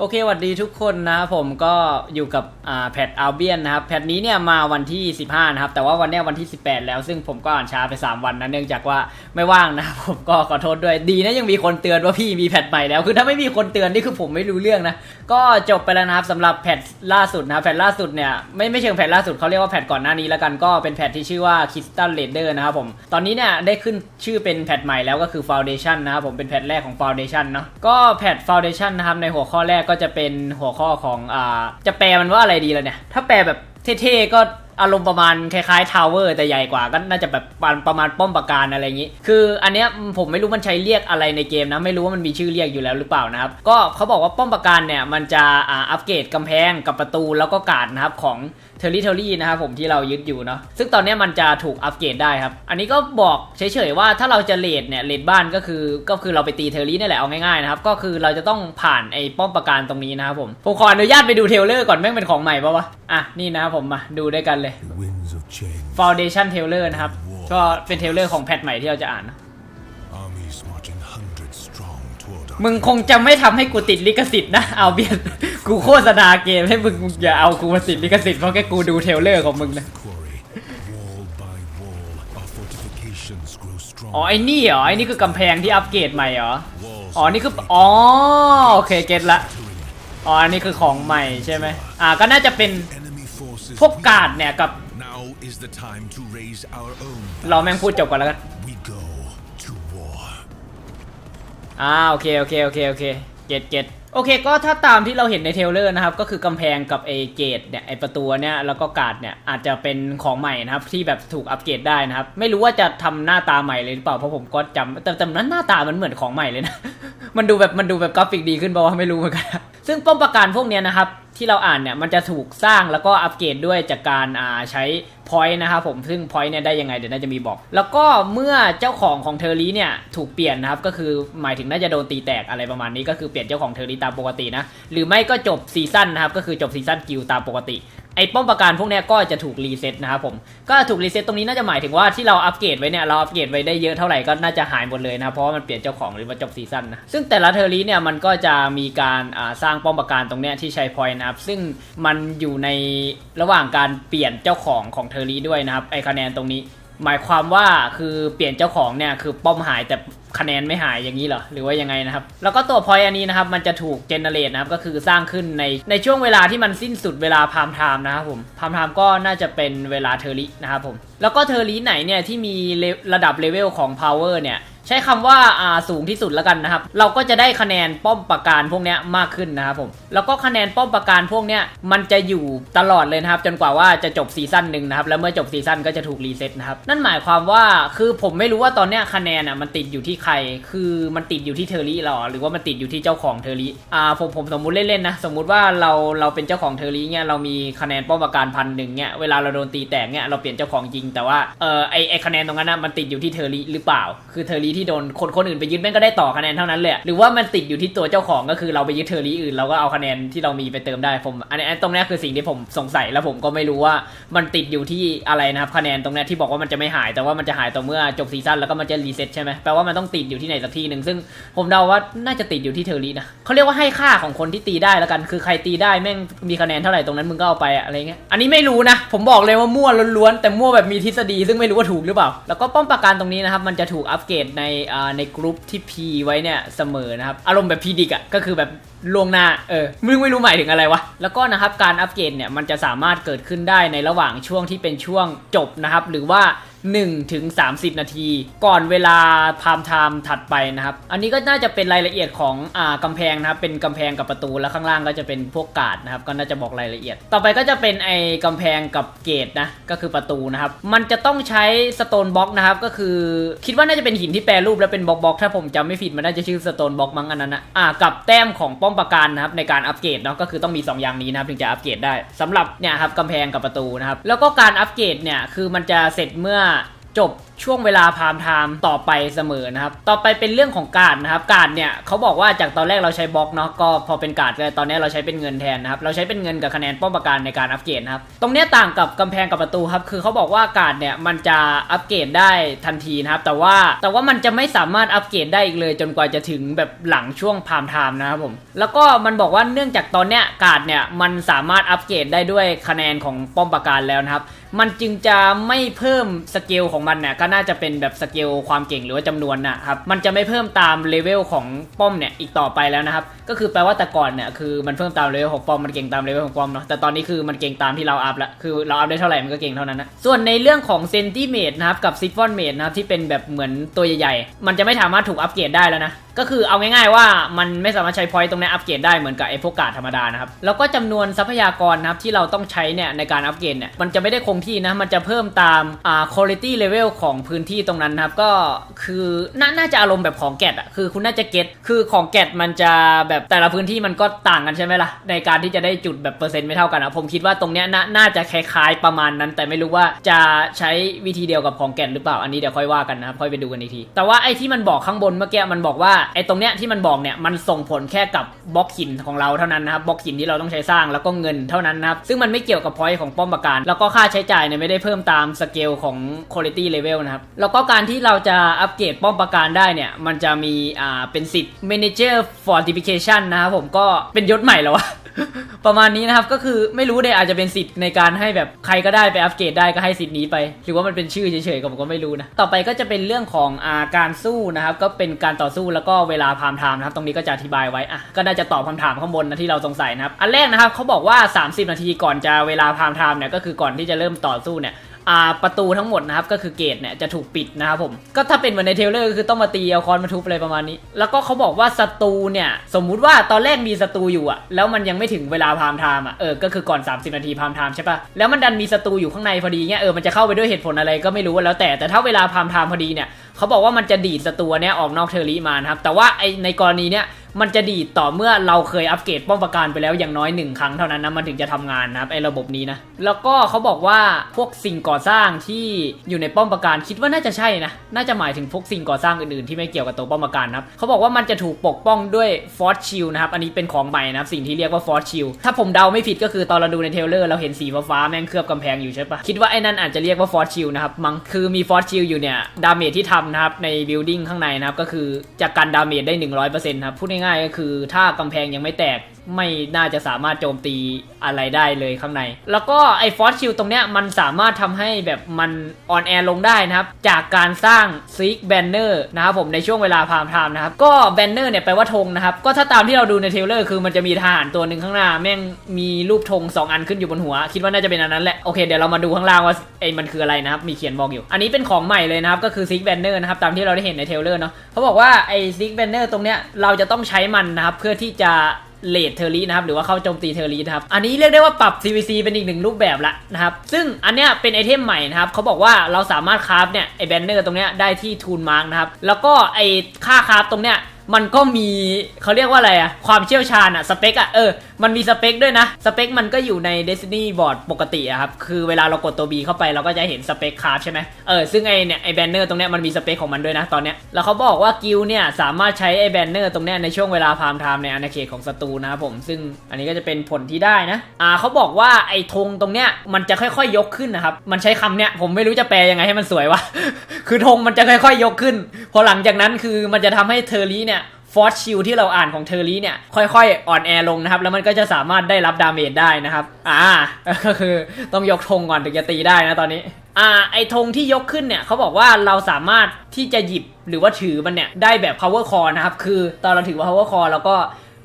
โอเคสวัสดีทุกคนนะครับผมก็อยู่กับอ่าแพทอัลเบียนนะครับ แพทนี้เนี่ยมาวันที่ 15 นะครับ แต่ว่าวันเนี้ยวันที่ 18 แล้วซึ่งผมก็อ่านช้าไป 3 วันนะเนื่องจากว่าไม่ว่างนะผมก็ขอโทษด้วยดีนะยังมีคนเตือนว่าพี่มีแพทใหม่แล้ว คือถ้าไม่มีคนเตือนนี่คือผมไม่รู้เรื่องนะ ก็จบไปแล้วนะครับสำหรับแพทล่าสุดนะแพทล่าสุดเนี่ยไม่ไม่เชิงแพทล่าสุดเขาเรียกว่าแพทก่อนหน้านี้แล้วกันก็เป็นแพทที่ชื่อว่า Crystal Raider นะครับผมตอนนี้เนี่ยได้ขึ้นชื่อเป็นแพทใหม่แล้วก็คือ Foundation นะครับผมเป็นแพทแรกของ Foundation เนาะก็แพท Foundation นะครับในหัวข้อแรกก็จะเป็นหัวข้อของอ่าจะแปลมันว่าอะไรดีแล้วเนี่ย ถ้าแปลแบบเท่ๆก็อารมณ์ประมาณคล้ายๆทาวเวอร์แต่ใหญ่กว่าก็น่าจะแบบประมาณป้อมปราการอะไรอย่างนี้ คืออันเนี้ยผมไม่รู้มันใช้เรียกอะไรในเกมนะ ไม่รู้ว่ามันมีชื่อเรียกอยู่แล้วหรือเปล่านะครับ ก็เขาบอกว่าป้อมปราการเนี่ยมันจะอ่าอัปเกรดกำแพงกับประตูแล้วก็การ์ดนะครับของ เทอร์ริทอรี่นะครับผมที่เรายึดอยู่เนาะซึ่งตอนเนี้ยมันจะถูกอัปเกรดได้ครับ อันนี้ก็บอกเฉยๆว่าถ้าเราจะเลดเนี่ยเลดบ้านก็คือก็คือเราไปตีเทอร์รี่นี่แหละเอาง่ายๆนะครับก็คือเราจะต้องผ่านไอ้ป้อมปราการตรงนี้นะครับผมผมขออนุญาตไปดูเทรลเลอร์ก่อนแม่งเป็นของใหม่ปะวะอะนี่นะครับผมมาดูด้วยกันเลย The winds of change. Foundation Trailer นะครับก็เป็นเทรลเลอร์ของแพทใหม่ที่เราจะอ่านนะ Armies marching hundreds strong toward our มึงคงจะไม่ทำให้กูติดลิขสิทธิ์นะเอาเบียน กูโฆษณาเกมให้มึงอย่าเอากูมาติดลิขสิทธิ์เพราะแค่กูดูเทรลเลอร์ของมึงนะ quarry. Wall by wall, our fortifications grow strong. อ๋อไอ้นี่เหรอ ไอ้นี่คือกำแพงที่อัปเกรดใหม่เหรอ Walls อ๋อ นี่คือ อ๋อ โอเค เก็ตละอ๋อ อันนี้คือของใหม่ใช่ไหม อ่า ก็น่าจะเป็น enemy forces. พวกการ์ดเนี่ยกับ Now is the time to raise our own. เราแม่งพูดจบกันแล้วกัน We go to war. อ่า โอเค โอเค โอเค โอเค เก็ตเก็ต โอเคก็ถ้าตามที่เราเห็นในเทเลอร์นะครับ ก็คือกำแพงกับไอเกตเนี่ยไอประตูเนี่ยแล้วก็การ์ดเนี่ยอาจจะเป็นของใหม่นะครับ ที่แบบถูกอัปเกรดได้นะครับ ไม่รู้ว่าจะทำหน้าตาใหม่เลยหรือเปล่าเพราะผมก็จำแต่แต่นั้นหน้าตามันเหมือนของใหม่เลยนะ มันดูแบบมันดูแบบกราฟิกดีขึ้นเพราะว่าไม่รู้เหมือนกันซึ่งป้อมปราการพวกเนี้ยนะครับที่เราอ่านเนี่ยมันจะถูกสร้างแล้วก็อัปเกรดด้วยจากการอ่าใช้ พอยต์นะครับผมซึ่งพอยต์เนี่ยได้ยังไงเดี๋ยวน่าจะมีบอก แล้วก็เมื่อเจ้าของของเทอร์รีเนี่ยถูกเปลี่ยนนะครับก็คือหมายถึงน่าจะโดนตีแตกอะไรประมาณนี้ก็คือเปลี่ยนเจ้าของเทอร์รีตามปกตินะหรือไม่ก็จบซีซั่นนะครับก็คือจบซีซั่นกิลตามปกติไอ้ป้อมปราการพวกเนี้ยก็จะถูกรีเซ็ตนะครับผมก็ถูกรีเซ็ตตรงนี้น่าจะหมายถึงว่าที่เราอัปเกรดไว้เนี่ยเราอัปเกรดไว้ได้เยอะเท่าไหร่ก็น่าจะหายหมดเลยนะเพราะว่ามันเปลี่ยนเจ้าของหรือว่าจบซีซั่นนะซึ่งแต่ละเทอร์รีเนี่ยมันก็จะมีการสร้างป้อมปราการตรงเนี้ยที่ใช้พอยต์นะครับซึ่งมันอยู่ในระหว่างการเปลี่ยนเจ้าของของเทอร์รีด้วยนะครับไอคะแนนตรงนี้ หมายความว่าคือเปลี่ยนเจ้าของเนี่ยคือป้อมหายแต่คะแนนไม่หายอย่างนี้เหรอหรือว่ายังไงนะครับ แล้วก็ตัวพอยอันนี้นะครับมันจะถูกเจเนเรตนะครับก็คือสร้างขึ้นในในช่วงเวลาที่มันสิ้นสุดเวลาพามไทม์นะครับผมพามไทม์ก็น่าจะเป็นเวลาเทอรีนะครับผมแล้วก็เทอรีไหนเนี่ยที่มีระดับเลเวลของพาวเวอร์เนี่ย ใช้คำว่าอ่าสูงที่สุดแล้วกันนะครับ เราก็จะได้คะแนนป้อมปราการพวกนี้มากขึ้นนะครับผมแล้วก็คะแนนป้อมปราการพวกเนี้ยมันจะอยู่ตลอดเลยนะครับ จนกว่าว่าจะจบซีซั่นหนึ่งนะครับแล้วเมื่อจบซีซั่นก็จะถูกรีเซ็ตนะครับนั่นหมายความว่าคือผมไม่รู้ว่าตอนเนี้ยคะแนนอะมันติดอยู่ที่ใคร คือมันติดอยู่ที่เทอร์รี่หรอหรือว่ามันติดอยู่ที่เจ้าของเทอร์รี่อ่าผมผมสมมุติเล่นๆนะสมมุติว่าเราเราเป็นเจ้าของเทอร์รี่เนี่ยเรามีคะแนนป้อมปราการพันหนึ่งเนี่ยเวลาเราโดนตีแตกเนี่ยเราเปลี่ยนเจ้าของจริงแต่ว่าเออไอไอคะแนนตรงนั้นนะมันติดอยู่ที่เทอร์รี่หรือเปล่า คือเทอร์รี่ที่โดนคนคนอื่นไปยึดแม่งก็ได้ต่อคะแนนเท่านั้นเลยหรือว่ามันติดอยู่ที่ตัวเจ้าของก็คือเราไปยึดเทอร์รี่อื่นเราก็เอาคะแนนที่เรามีไปเติมได้ผมอันนี้ตรงนี้คือสิ่งที่ผมสงสัยแล้วผมก็ไม่รู้ว่ามันติดอยู่ที่อะไรนะครับคะแนนตรงนี้ที่บอกว่ามันจะไม่หายแต่ว่ามันจะหายต่อเมื่อจบซีซั่นแล้วก็มันจะรีเซ็ตใช่ไหมแปลว่ามันต้องติดอยู่ที่ไหนสักที่หนึ่งซึ่งผมเดาว่าน่าจะติดอยู่ที่เทอร์รี่นะเขาเรียกว่าให้ค่าของคนที่ตีได้แล้วกันคือใครตีได้แม่งมีคะแนนเท่าไหร่ตรงนั้นมึงก็เอาไปอะอะไรเงี้ยอันนี้ไม่รู้นะ ผมบอกเลยว่ามั่วล้วนๆแต่มั่วแบบมีทฤษฎีซึ่งไม่รู้ว่าถูกหรือเปล่า แล้วก็ป้อมปราการตรงนี้นะครับมันจะถูกอัปเกรดในอ่าในกรุ๊ปที่พีไว้เนี่ยเสมอนะครับ อารมณ์แบบพีดิกอะก็คือแบบล่วงหน้าเออมึงไม่รู้หมายถึงอะไรวะ แล้วก็นะครับการอัปเกรดเนี่ยมันจะสามารถเกิดขึ้นได้ในระหว่างช่วงที่เป็นช่วงจบนะครับ หรือว่า 1ถึง30 นาที ก่อนเวลาพามไทม์ถัดไปนะครับ อันนี้ก็น่าจะเป็นรายละเอียดของอ่ากำแพงนะครับ เป็นกำแพงกับประตูแล้วข้างล่างก็จะเป็นพวกกาดนะครับ ก็น่าจะบอกรายละเอียด ต่อไปก็จะเป็นไอ้กำแพงกับเกตนะ ก็คือประตูนะครับ มันจะต้องใช้สโตนบล็อกนะครับ ก็คือคิดว่าน่าจะเป็นหินที่แปรรูปแล้วเป็นบล็อกบล็อกถ้าผมจำไม่ผิดมันน่าจะชื่อสโตนบล็อกมั้งอันนั้นนะอ่ากับแต้มของป้อมปราการนะครับในการอัปเกรดเนาะก็คือต้องมี 2 อย่างนี้นะครับถึงจะอัปเกรดได้สำหรับเนี่ยครับกำแพงกับประตูนะครับแล้วก็การอัปเกรดเนี่ยคือมันจะเสร็จเมื่อ จบ ช่วงเวลาพามไทม์ต่อไปเสมอนะครับ ต่อไปเป็นเรื่องของการ์ดนะครับ การ์ดเนี่ยเขาบอกว่าจากตอนแรกเราใช้บล็อกเนาะก็พอเป็นการ์ดเลยตอนนี้เราใช้เป็นเงินแทนนะครับ เราใช้เป็นเงินกับคะแนนป้องกันในการอัปเกรดนะครับ ตรงเนี้ยต่างกับกำแพงกับประตูครับ คือเขาบอกว่าการ์ดเนี่ยมันจะอัปเกรดได้ทันทีนะครับ แต่ว่าแต่ว่ามันจะไม่สามารถอัปเกรดได้อีกเลย จนกว่าจะถึงแบบหลังช่วงพามไทม์นะครับผม แล้วก็มันบอกว่าเนื่องจากตอนเนี้ยการ์ดเนี่ยมันสามารถอัปเกรดได้ด้วยคะแนนของป้อมปราการแล้วนะครับ มันจึงจะไม่เพิ่มสเกลของมันเนี่ยน่าจะเป็นแบบสเกลความเก่งหรือว่าจำนวนนะครับมันจะไม่เพิ่มตามเลเวลของป้อมเนี่ยอีกต่อไปแล้วนะครับก็คือแปลว่าแต่ก่อนเนี่ยคือมันเพิ่มตามเลเวลของป้อมมันเก่งตามเลเวลของป้อมเนาะแต่ตอนนี้คือมันเก่งตามที่เราอัพละคือเราอัพได้เท่าไหร่มันก็เก่งเท่านั้นนะส่วนในเรื่องของเซนติเมตรนะครับกับซิฟอนเมตรนะครับที่เป็นแบบเหมือนตัวใหญ่ๆมันจะไม่สามารถถูกอัปเกรดได้แล้วนะ ก็คือเอาง่ายๆว่ามันไม่สามารถใช้พอยต์ตรงนี้อัปเกรดได้เหมือนกับไอ้พวกกาดธรรมดานะครับ แล้วก็จำนวนทรัพยากรนะครับที่เราต้องใช้เนี่ยในการอัปเกรดเนี่ยมันจะไม่ได้คงที่นะ มันจะเพิ่มตามอ่า quality level ของพื้นที่ตรงนั้นนะครับ ก็คือนาน่าจะอารมณ์แบบของแกดอะคือคุณน่าจะเก็ตคือของแกดมันจะแบบแต่ละพื้นที่มันก็ต่างกันใช่ไหมล่ะในการที่จะได้จุดแบบเปอร์เซ็นต์ไม่เท่ากันอะผมคิดว่าตรงเนี้ยนน่าจะคล้ายๆประมาณนั้น แต่ไม่รู้ว่าจะใช้วิธีเดียวกับของแกดหรือเปล่าอันนี้เดี๋ยวค่อยว่ากันนะครับค่อยไปดูกันอีกทีแต่ว่าไอ้ที่มันบอกข้างบนเมื่อกี้มันบอกว่าไอ้ตรงเนี้ยที่มันบอกเนี่ยมันส่งผลแค่กับบล็อกหินของเราเท่านั้นนะครับบล็อกหินที่เราต้องใช้สร้างแล้วก็เงินเท่านั้นนะครับซึ่งมันไม่เกี่ยวกับพอยต์ของป้อมปราการ แล้วก็ค่าใช้จ่ายเนี่ยไม่ได้เพิ่มตามสเกลของคุณภาพเลเวลนะครับแล้วก็การที่เราจะอัปเกรดป้อมปราการได้เนี่ยมันจะมีอ่าเป็นสิทธิ์ manager fortification นะครับผมก็เป็นยศใหม่แล้ววะ ประมาณนี้นะครับก็คือไม่รู้เดยอาจจะเป็นสิทธิ์ในการให้แบบใครก็ได้ไปอัปเกรดได้ก็ให้สิทธิ์นี้ไป หรือว่ามันเป็นชื่อเฉยๆก็ผมก็ไม่รู้นะต่อไปก็จะเป็นเรื่องของอาการสู้นะครับก็เป็นการต่อสู้แล้วก็เวลาพามไทม์นะครับตรงนี้ก็จะอธิบายไว้อะก็น่าจะตอบคำถามข้างบนนะที่เราสงสัยนะครับอันแรกนะครับเขาบอกว่า 30 นาทีก่อนจะเวลาพามไทม์เนี่ยก็คือก่อนที่จะเริ่มต่อสู้เนี่ย ประตูทั้งหมดนะครับก็คือเกตเนี่ยจะถูกปิดนะครับผมก็ถ้าเป็นเหมือนในเทเลอร์ก็คือต้องมาตีเอาคอนมาทุบอะไรประมาณนี้ แล้วก็เขาบอกว่าศัตรูเนี่ยสมมุติว่าตอนแรกมีศัตรูอยู่อะแล้วมันยังไม่ถึงเวลาพามไทม์อะเออก็คือก่อน 30 นาทีพามไทม์ใช่ปะแล้วมันดันมีศัตรูอยู่ข้างในพอดีเนี่ยเออมันจะเข้าไปด้วยเหตุผลอะไรก็ไม่รู้แล้วแต่แต่ถ้าเวลาพามไทม์พอดีเนี่ย เขาบอกว่ามันจะดีดศัตรูเนี่ยออกนอกเทอร์รีมานะครับ แต่ว่าไอในกรณีเนี่ยมันจะดีดต่อเมื่อเราเคยอัปเกรดป้อมปราการไปแล้วอย่างน้อยหนึ่งครั้งเท่านั้นนะมันถึงจะทำงานนะครับไอระบบนี้นะ แล้วก็เขาบอกว่าพวกสิ่งก่อสร้างที่อยู่ในป้อมปราการคิดว่าน่าจะใช่นะน่าจะหมายถึงพวกสิ่งก่อสร้างอื่นๆที่ไม่เกี่ยวกับตัวป้อมปราการนะครับเขาบอกว่ามันจะถูกปกป้องด้วยฟอสชิลนะครับอันนี้เป็นของใหม่นะครับสิ่งที่เรียกว่าฟอสชิลถ้าผมเดาไม่ผิดก็คือตอนเราดูในเทเลอร์เราเห็นสีฟ้าๆแม่งเคลือบกำแพงอยู่ใช่ปะคิดว่าไอ้นั่นอาจจะเรียกว่าฟอสชิลนะครับมั้งคือมีฟอสชิลอยู่เนี่ยดาเมจที่ทำนะครับในบิลดิ่งข้างในนะครับก็คือจะกันดาเมจได้ 100%นะครับพูดง่ายๆก็คือถ้ากำแพงยังไม่แตก ไม่น่าจะสามารถโจมตีอะไรได้เลยข้างใน แล้วก็ไอ้ฟอสชิลตรงเนี้ยมันสามารถทำให้แบบมันออนแอร์ลงได้นะครับ จากการสร้างซิกแบนเนอร์นะครับผมในช่วงเวลาพามไทม์นะครับ ก็แบนเนอร์เนี่ยแปลว่าธงนะครับ ก็ถ้าตามที่เราดูในเทเลอร์คือมันจะมีทหารตัวหนึ่งข้างหน้า แม่งมีรูปธง2 อันขึ้นอยู่บนหัว คิดว่าน่าจะเป็นอันนั้นแหละ โอเคเดี๋ยวเรามาดูข้างล่างว่าไอ้มันคืออะไรนะครับ มีเขียนบอกอยู่ อันนี้เป็นของใหม่เลยนะครับ ก็คือซิกแบนเนอร์นะครับตามที่เราได้เห็นในเทเลอร์เนาะเขาบอกว่าไอ้ซิกแบนเนอร์ตรงเนี้ยเราจะต้องใช้มันนะครับเพื่อที่จะ เลดเทอร์รีนะครับหรือว่าเข้าโจมตีเทอร์รีนะครับอันนี้เรียกได้ว่าปรับ CVC เป็นอีกหนึ่งรูปแบบละนะครับซึ่งอันเนี้ยเป็นไอเทมใหม่นะครับเขาบอกว่าเราสามารถคราฟเนี่ยไอแบนเนอร์ตรงเนี้ยได้ที่ทูนมาร์กนะครับแล้วก็ไอค่าคราฟตรงเนี้ยมันก็มีเขาเรียกว่าอะไรอะความเชี่ยวชาญอะสเปคอะเออ มันมีสเปคด้วยนะ สเปคมันก็อยู่ใน Destiny Board ปกติอะครับ คือเวลาเรากดตัว B เข้าไปเราก็จะเห็นสเปคคราฟใช่ไหมเออ ซึ่งไอเนี่ยไอแบนเนอร์ตรงเนี้ยมันมีสเปคของมันด้วยนะตอนเนี้ย แล้วเขาบอกว่ากิลเนี่ยสามารถใช้ไอแบนเนอร์ตรงเนี้ยในช่วงเวลาพามไทม์ในอาณาเขตของศัตรูนะครับผม ซึ่งอันนี้ก็จะเป็นผลที่ได้นะ อ่าเขาบอกว่าไอธงตรงเนี้ยมันจะค่อยๆยกขึ้นนะครับ มันใช้คำเนี้ยผมไม่รู้จะแปลยังไงให้มันสวยวะ คือธงมันจะค่อยๆยกขึ้น พอหลังจากนั้นคือมันจะทำให้เทอร์รีเนี่ย ฟอร์ชิลที่เราอ่านของเทอร์รีเนี่ย ค่อยๆ อ่อนแอลงนะครับ แล้วมันก็จะสามารถได้รับดาเมจได้นะครับ อ่า ก็คือต้องยกธงก่อนถึงจะตีได้นะตอนนี้ อ่า ไอธงที่ยกขึ้นเนี่ยเขาบอกว่าเราสามารถที่จะหยิบหรือว่าถือมันเนี่ย ได้แบบ power core นะครับ คือตอนเราถือว่า power core เราก็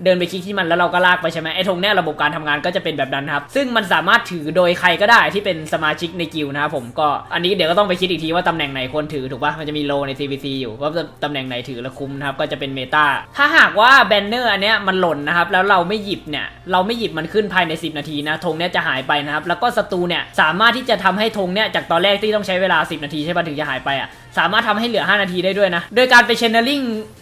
เดินไปคลิกที่มันแล้วเราก็ลากไปใช่ไหมไอ้ธงเนี่ยระบบการทำงานก็จะเป็นแบบนั้นครับ ซึ่งมันสามารถถือโดยใครก็ได้ที่เป็นสมาชิกในกิลด์นะครับผมก็อันนี้เดี๋ยวก็ต้องไปคิดอีกทีว่าตำแหน่งไหนควรถือถูกปะมันจะมีโลใน CVC อยู่ว่าตำแหน่งไหนถือแล้วคุ้มนะครับก็จะเป็นเมตาถ้าหากว่าแบนเนอร์อันเนี้ยมันหล่นนะครับแล้วเราไม่หยิบเนี่ยเราไม่หยิบมันขึ้นภายใน 10 นาทีนะธงเนี่ยจะหายไปนะครับแล้วก็ศัตรูเนี่ยสามารถที่จะทำให้ธงเนี่ยจากตอนแรกที่ต้องใช้เวลา 10 นาทีใช่ปะถึงจะหายไปอะ สามารถทำให้เหลือ 5 นาทีได้ด้วยนะ โดยการไปเชนเนอร์ลิง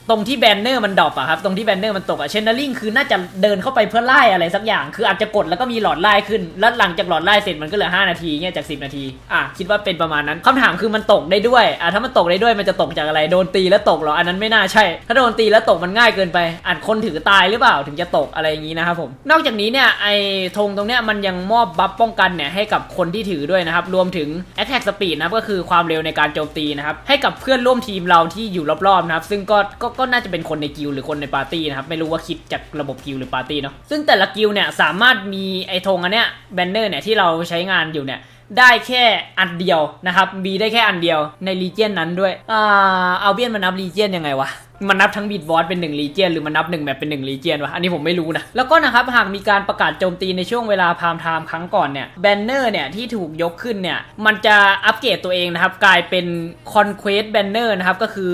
ตรงที่แบนเนอร์มันดรอปอะครับ ตรงที่แบนเนอร์มันตกอะเชนเนอร์ลิงคือน่าจะเดินเข้าไปเพื่อไล่อะไรสักอย่าง คืออาจจะกดแล้วก็มีหลอดไล่ขึ้น แล้วหลังจากหลอดไล่เสร็จมันก็เหลือ 5 นาทีเนี่ยจาก 10 นาที อะ คิดว่าเป็นประมาณนั้นคำถามคือมันตกได้ด้วยอะถ้ามันตกได้ด้วยมันจะตกจากอะไร โดนตีแล้วตกเหรอ อันนั้นไม่น่าใช่ ถ้าโดนตีแล้วตกมันง่ายเกินไปอาจคนถือตายหรือเปล่าถึงจะตกอะไรอย่างนี้นะครับผม นอกจากนี้เนี่ยไอ้ธงตรงเนี้ยมันยังมอบบัฟป้องกันเนี่ยให้กับคนที่ถือด้วยนะครับรวมถึง attack speed นะครับก็คือความเร็วในการโจมตีนะครับให้กับเพื่อนร่วมทีมเราที่อยู่รอบๆนะครับ ซึ่งก็ก็ก็น่าจะเป็นคนในกิลหรือคนในปาร์ตี้นะครับ ไม่รู้ว่าคิดจากระบบกิลหรือปาร์ตี้เนาะซึ่งแต่ละกิลเนี่ยสามารถมีไอ้ธงอันเนี้ยแบนเนอร์เนี่ยที่เราใช้งานอยู่เนี่ย ได้แค่อันเดียวนะครับมีได้แค่อันเดียวในรีเจียนนั้นด้วยอ่าเอาเบียนมันนับรีเจียนยังไงวะมันนับทั้งบีดบอสเป็น1รีเจียนหรือมันนับ1แบบเป็น1รีเจียนวะอันนี้ผมไม่รู้นะ แล้วก็นะครับ หากมีการประกาศโจมตีในช่วงเวลาพามไทม์ครั้งก่อนเนี่ยแบนเนอร์เนี่ยที่ถูกยกขึ้นเนี่ย มันจะอัปเกรดตัวเองนะครับ กลายเป็นคอนเควสแบนเนอร์นะครับ ก็คือ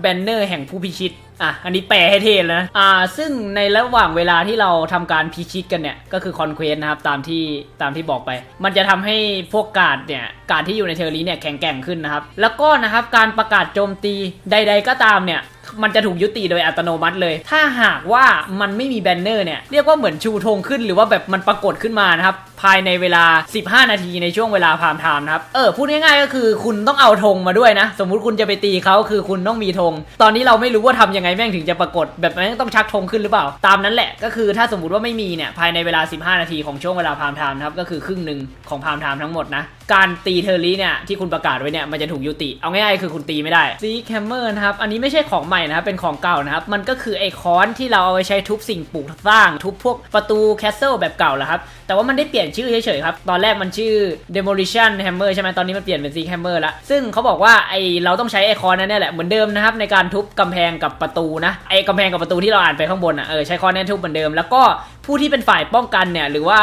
แบนเนอร์แห่งผู้พิชิต อะ อันนี้แปลให้เทเลยนะ อ่า ซึ่งในระหว่างเวลาที่เราทำการพิชิตกันเนี่ย ก็คือคอนเควสนะครับ ตามที่ตามที่บอกไป มันจะทำให้พวกกาดเนี่ย กาดที่อยู่ในเทอร์ลีเนี่ยแข็งแกร่งขึ้นนะครับ แล้วก็นะครับ การประกาศโจมตีใด ๆ ก็ตามเนี่ยมันจะถูกยุติโดยอัตโนมัติเลย ถ้าหากว่ามันไม่มีแบนเนอร์เนี่ย เรียกว่าเหมือนชูธงขึ้นหรือว่าแบบมันปรากฏขึ้นมานะครับ ภายในเวลา 15 นาทีในช่วงเวลาพามไทม์นะครับ เออ พูดง่ายๆก็คือคุณต้องเอาธงมาด้วยนะ สมมุติคุณจะไปตีเขาคือคุณต้องมีธง ตอนนี้เราไม่รู้ว่าทำยังไงแม่งถึงจะปรากฏ แบบแม่งต้องชักธงขึ้นหรือเปล่า ตามนั้นแหละ ก็คือถ้าสมมติว่าไม่มีเนี่ย ภายในเวลา 15 นาทีของช่วงเวลาพามไทม์นะครับ ก็คือครึ่งหนึ่งของพามไทม์ทั้งหมดนะ การตีเทอร์ลี่เนี่ยที่คุณประกาศไว้เนี่ยมันจะถูกยุติ เอาง่ายๆคือคุณตีไม่ได้ซีแคมเมอร์นะครับ อันนี้ไม่ใช่ของใหม่นะครับ เป็นของเก่านะครับ มันก็คือไอคอนที่เราเอาไปใช้ทุบสิ่งปลูกสร้าง ทุบพวกประตูแคสเซิลแบบเก่าแหละครับ แต่ว่ามันได้เปลี่ยนชื่อเฉยๆครับ ตอนแรกมันชื่อ demolition hammer ใช่ไหมตอนนี้มันเปลี่ยนเป็น Seek hammer ล้วซึ่งเขาบอกว่าไอเราต้องใช้ไอคอนนั้นแหละเหมือนเดิมนะครับในการทุบกำแพงกับประตูนะไอกำแพงกับประตูที่เราอ่านไปข้างบนอะเออใช้คอนนั้นทุบเหมือนเดิม แล้วก็ผู้ที่เป็นฝ่ายป้องกันเนี่ยหรือว่า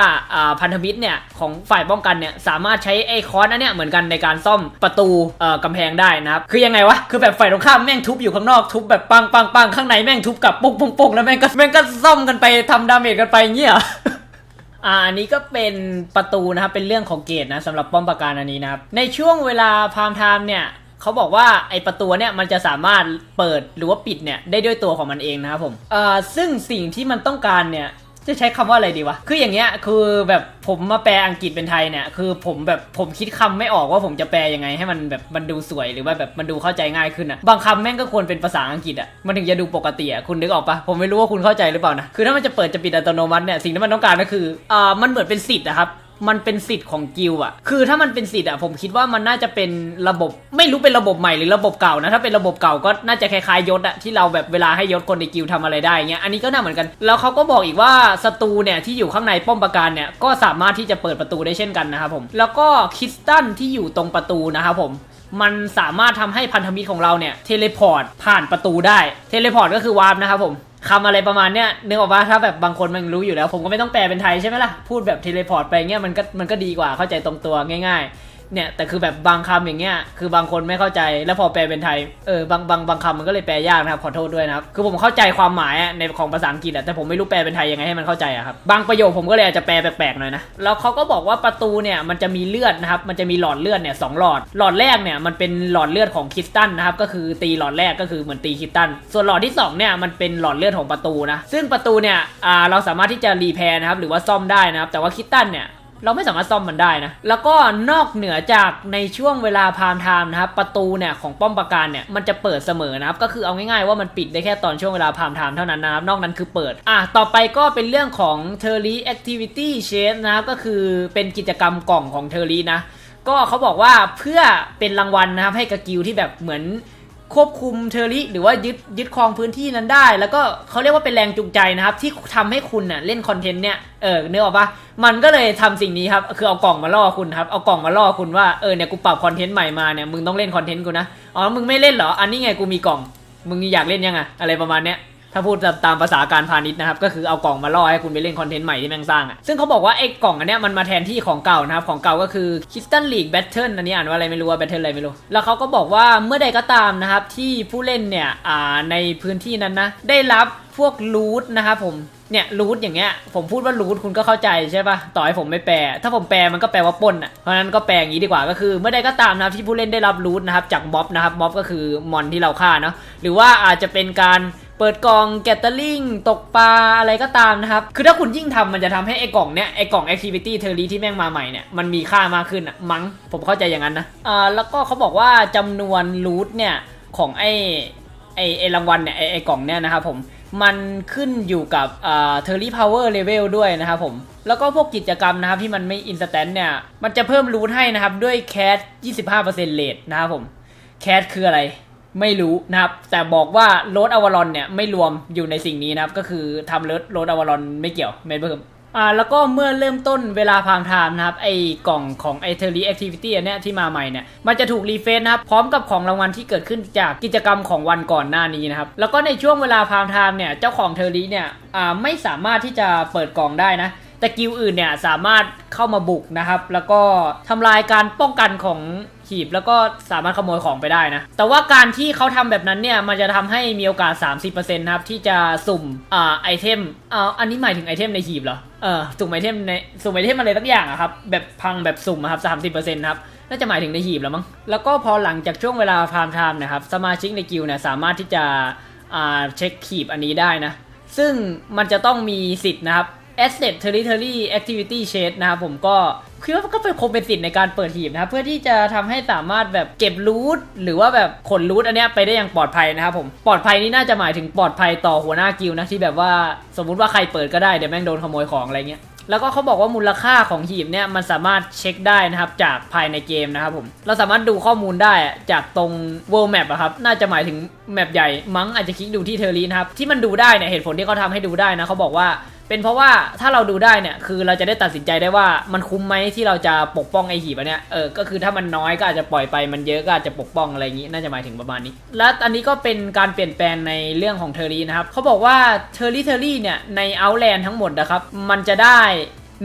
พันธมิตรเนี่ยของฝ่ายป้องกันเนี่ยสามารถใช้ไอคอนนั้นเนี่ยเหมือนกันในการซ่อมประตูเออกำแพงได้นะครับคือยังไงวะคือแบบฝ่ายตรงข้ามแม่งทุบอยู่ข้างนอกทุบแบบปังปังปังข้างในแม่งทุบกลับปุ้งปุ้งปุ้งแล้วแม่งก็แม่งก็ซ่อมกันไปทำดาเมจกันไปเงี้ย อ่าอันนี้ก็เป็นประตูนะครับ เป็นเรื่องของเกตนะสำหรับป้อมปราการอันนี้นะครับ ในช่วงเวลาพามไทม์เนี่ยเขาบอกว่าไอประตูเนี่ยมันจะสามารถเปิดหรือว่าปิดเนี่ยได้ด้วยตัวของมันเองนะครับผมเอ่อซึ่งสิ่งที่มันต้องการเนี่ย จะใช้คำว่าอะไรดีวะ คืออย่างเงี้ย คือแบบผมมาแปลอังกฤษเป็นไทยเนี่ย คือผมแบบผมคิดคำไม่ออกว่าผมจะแปลยังไง ให้มันแบบมันดูสวยหรือว่าแบบมันดูเข้าใจง่ายขึ้นอะบางคำแม่งก็ควรเป็นภาษาอังกฤษอะมันถึงจะดูปกติอะคุณนึกออกปะผมไม่รู้ว่าคุณเข้าใจหรือเปล่านะ คือถ้ามันจะเปิดจะปิดอัตโนมัติเนี่ย สิ่งที่มันต้องการก็คืออ่ามันเหมือนเป็นสิทธิ์นะครับ มันเป็นสิทธิ์ของกิลอะคือถ้ามันเป็นสิทธิ์อะผมคิดว่ามันน่าจะเป็นระบบไม่รู้เป็นระบบใหม่หรือระบบเก่านะถ้าเป็นระบบเก่าก็น่าจะคล้ายๆยศอะที่เราแบบเวลาให้ยศคนในกิลด์ทำอะไรได้เงี้ยอันนี้ก็น่าเหมือนกัน แล้วเขาก็บอกอีกว่าศัตรูเนี่ยที่อยู่ข้างในป้อมปราการเนี่ยก็สามารถที่จะเปิดประตูได้เช่นกันนะครับผมแล้วก็คริสตัลที่อยู่ตรงประตูนะครับผมมันสามารถทำให้พันธมิตรของเราเนี่ยเทเลพอร์ตผ่านประตูได้เทเลพอร์ตก็คือวาร์ปนะครับผม คำอะไรประมาณเนี้ยนึกออกว่าถ้าแบบบางคนมันรู้อยู่แล้ว ผมก็ไม่ต้องแปลเป็นไทยใช่ไหมล่ะ พูดแบบเทเลพอร์ตไปเงี้ยมันก็มันก็ดีกว่าเข้าใจตรงตัวง่าย ๆ เนี่ยแต่คือแบบบางคำอย่างเงี้ยคือบางคนไม่เข้าใจแล้วพอแปลเป็นไทยเออบางบางบางคำมันก็เลยแปลยากนะครับขอโทษด้วยนะครับคือผมเข้าใจความหมายในของภาษาอังกฤษอะแต่ผมไม่รู้แปลเป็นไทยยังไงให้มันเข้าใจอะครับบางประโยคผมก็เลยอาจจะแปลแปลกๆหน่อยนะแล้วเขาก็บอกว่าประตูเนี่ยมันจะมีเลือดนะครับมันจะมีหลอดเลือดเนี่ยสองหลอด หลอดแรกเนี่ยมันเป็นหลอดเลือดของคริสตัลนะครับก็คือตีหลอดแรกก็คือเหมือนตีคริสตัลส่วนหลอดที่สองเนี่ยมันเป็นหลอดเลือดของประตูนะซึ่งประตูเนี่ยอ่าเราสามารถที่จะรีแพร์นะครับหรือว่าซ่อมได้นะครับแต่ว่าคริสตัลเนี่ย เราไม่สามารถซ่อมมันได้นะ แล้วก็นอกเหนือจากในช่วงเวลาพามไทม์นะครับ ประตูเนี่ยของป้อมปราการเนี่ยมันจะเปิดเสมอนะครับ ก็คือเอาง่ายๆว่ามันปิดได้แค่ตอนช่วงเวลาพามไทม์เท่านั้นนะครับ นอกนั้นคือเปิด อะ ต่อไปก็เป็นเรื่องของ t e r r y Activity Chest นะครับ ก็คือเป็นกิจกรรมกล่องของ t e r r y นะ ก็เขาบอกว่าเพื่อเป็นรางวัลนะครับให้กับกิลที่แบบเหมือน ควบคุมเทอร์ริหรือว่ายึดยึดครองพื้นที่นั้นได้ แล้วก็เขาเรียกว่าเป็นแรงจูงใจนะครับ ที่ทำให้คุณน่ะเล่นคอนเทนต์เนี่ยเออเนื้อออกปะมันก็เลยทำสิ่งนี้ครับ คือเอากล่องมาล่อคุณครับ เอากล่องมาล่อคุณว่าเออเนี่ยกูปรับคอนเทนต์ใหม่มาเนี่ยมึงต้องเล่นคอนเทนต์กูนะอ๋อมึงไม่เล่นเหรออันนี้ไงกูมีกล่อง มึงอยากเล่นยังไงอะไรประมาณเนี้ย ถ้าพูดตามภาษาการพาณิชย์นะครับก็คือเอากล่องมาล่อให้คุณไปเล่นคอนเทนต์ใหม่ที่แม่งสร้างอะซึ่งเขาบอกว่าไอ้กล่องอันเนี้ยมันมาแทนที่ของเก่านะครับของเก่าก็คือ Crystal League Battle อันนี้อ่านว่าอะไรไม่รู้ว่า Battle อะไรไม่รู้ แล้วเขาก็บอกว่าเมื่อใดก็ตามนะครับที่ผู้เล่นเนี่ยอ่าในพื้นที่นั้นนะได้รับพวกลูทนะครับผมเนี่ยรูทอย่างเงี้ยผมพูดว่ารูทคุณก็เข้าใจใช่ปะต่อให้ผมไม่แปล ถ้าผมแปลมันก็แปลว่าป้นอะเพราะฉะนั้นก็แปลอย่างนี้ดีกว่าก็คือ เมื่อใดก็ตามนะครับที่ผู้เล่นได้รับรูทนะครับจากม็อบนะครับม็อบก็คือมอนที่เราฆ่าเนาะหรือว่าอาจจะเป็นการ เปิดกล่องแกตเตอร์ลิงตกปลาอะไรก็ตามนะครับ คือถ้าคุณยิ่งทำมันจะทำให้ไอ้กล่องเนี้ยไอ้กล่อง activity เทอร์ลีที่แม่งมาใหม่เนี่ยมันมีค่ามากขึ้นอะมั้งผมเข้าใจอย่างนั้นนะอ่าแล้วก็เขาบอกว่าจำนวนรูทเนี่ยของไอ้ไอ้ไอ้รางวัลเนี่ยไอ้ไอ้กล่องเนี่ยนะครับผมมันขึ้นอยู่กับอ่าเทอร์รี่พาวเวอร์เลเวลด้วยนะครับผม แล้วก็พวกกิจกรรมนะครับที่มันไม่อินสแตนเนี่ย มันจะเพิ่มรูทให้นะครับด้วยแคส25%เลทนะครับผม แคสคืออะไร ไม่รู้นะครับ แต่บอกว่าโรดอวารอนเนี่ยไม่รวมอยู่ในสิ่งนี้นะครับ ก็คือทำโรดโรดอวารอนไม่เกี่ยวไม่เพิ่มอ่าแล้วก็เมื่อเริ่มต้นเวลาพามไทม์นะครับ ไอกล่องของไอเทอรี่แอคทิวิตี้อันเนี้ยที่มาใหม่เนี่ย มันจะถูกรีเฟซนะครับ พร้อมกับของรางวัลที่เกิดขึ้นจากกิจกรรมของวันก่อนหน้านี้นะครับ แล้วก็ในช่วงเวลาพามไทม์เนี่ย เจ้าของเทอรี่เนี่ยอ่าไม่สามารถที่จะเปิดกล่องได้นะ แต่กิลอื่นเนี่ยสามารถเข้ามาบุกนะครับ แล้วก็ทำลายการป้องกันของหีบแล้วก็สามารถขโมยของไปได้นะ แต่ว่าการที่เขาทำแบบนั้นเนี่ยมันจะทำให้มีโอกาส 30%นะครับที่จะสุ่มอ่าไอเทมอ่าอันนี้หมายถึงไอเทมในหีบเหรอเออสุ่มไอเทมในสุ่มไอเทมอะไรสักอย่างอะครับแบบพังแบบสุ่มครับ30%นะครับน่าจะหมายถึงในหีบแล้วมั้งแล้วก็พอหลังจากช่วงเวลาพามไทม์นะครับสมาชิกในกิลเนี่ยสามารถที่จะอ่าเช็คหีบอันนี้ได้นะซึ่งมันจะต้องมีสิทธิ์นะครับ Asset Territory Activity Shade นะครับผมก็คิดว่าก็เป็นคงเป็นสิทธิ์ในการเปิดหีบนะครับเพื่อที่จะทำให้สามารถแบบเก็บรูทหรือว่าแบบขนรูทอันเนี้ยไปได้อย่างปลอดภัยนะครับผมปลอดภัยนี่น่าจะหมายถึงปลอดภัยต่อหัวหน้ากิลนะที่แบบว่าสมมุติว่าใครเปิดก็ได้เดี๋ยวแม่งโดนขโมยของอะไรเงี้ยแล้วก็เขาบอกว่ามูลค่าของหีบเนี่ยมันสามารถเช็คได้นะครับจากภายในเกมนะครับผมเราสามารถดูข้อมูลได้จากตรง world map อะครับน่าจะหมายถึงแมปใหญ่มั้งอาจจะคลิกดูที่เทอร์ลีนะครับที่มันดูได้เนี่ยเหตุผลที่เขาทำให้ดูได้นะเขาบอกว่า เป็นเพราะว่าถ้าเราดูได้เนี่ยคือเราจะได้ตัดสินใจได้ว่ามันคุ้มไหมที่เราจะปกป้องไอหีบอันเนี้ยเออก็คือถ้ามันน้อยก็อาจจะปล่อยไปมันเยอะก็อาจจะปกป้องอะไรอย่างนี้น่าจะหมายถึงประมาณนี้ และอันนี้ก็เป็นการเปลี่ยนแปลงในเรื่องของเทอร์รีนะครับเขาบอกว่าเทอร์รี่เทอร์รี่เนี่ยในเอาแลนทั้งหมดนะครับมันจะได้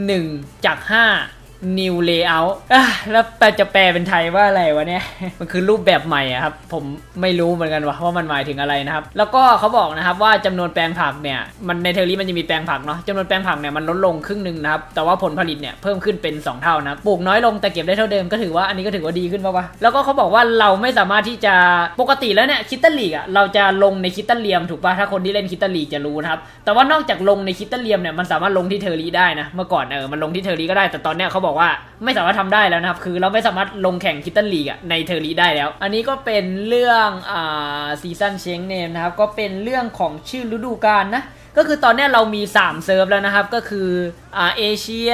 1 จาก 5 new layout อะแล้วแปลจะแปลเป็นไทยว่าอะไรวะเนี่ย มันคือรูปแบบใหม่อะครับ ผมไม่รู้เหมือนกันว่าว่ามันหมายถึงอะไรนะครับ แล้วก็เขาบอกนะครับว่าจำนวนแปลงผักเนี่ย มันในเทอรี่มันจะมีแปลงผักเนาะจำนวนแปลงผักเนี่ยมันลดลงครึ่งหนึ่งนะครับ แต่ว่าผลผลิตเนี่ยเพิ่มขึ้นเป็น 2 เท่านะ ปลูกน้อยลงแต่เก็บได้เท่าเดิมก็ถือว่าอันนี้ก็ถือว่าดีขึ้นป่าวะ แล้วก็เขาบอกว่าเราไม่สามารถที่จะ ปกติแล้วเนี่ยคิตเตันลีกอะเราจะลงในคิตเตันเลียมถูกป่ะถ้าคนที่เล่นคิตเตันลีกจะรู้นะครับ แต่ว่านอกจากลงในคิตตันเลียมเนี่ยมันสามารถลงที่เทอรี่ได้นะ เมื่อก่อนเออมันลงที่เทอรี่ก็ได้แต่ตอนเนี้ยเขาบอกว่าไม่สามารถทำได้แล้วนะครับ คือเราไม่สามารถลงแข่งคิตตันลีกในเทอร์ลีได้แล้ว อันนี้ก็เป็นเรื่องอ่าซีซันเชงเนมนะครับ ก็เป็นเรื่องของชื่อฤดูกาลนะ ก็คือตอนนี้เรามี 3 เซิร์ฟแล้วนะครับ ก็คืออ่าเอเชีย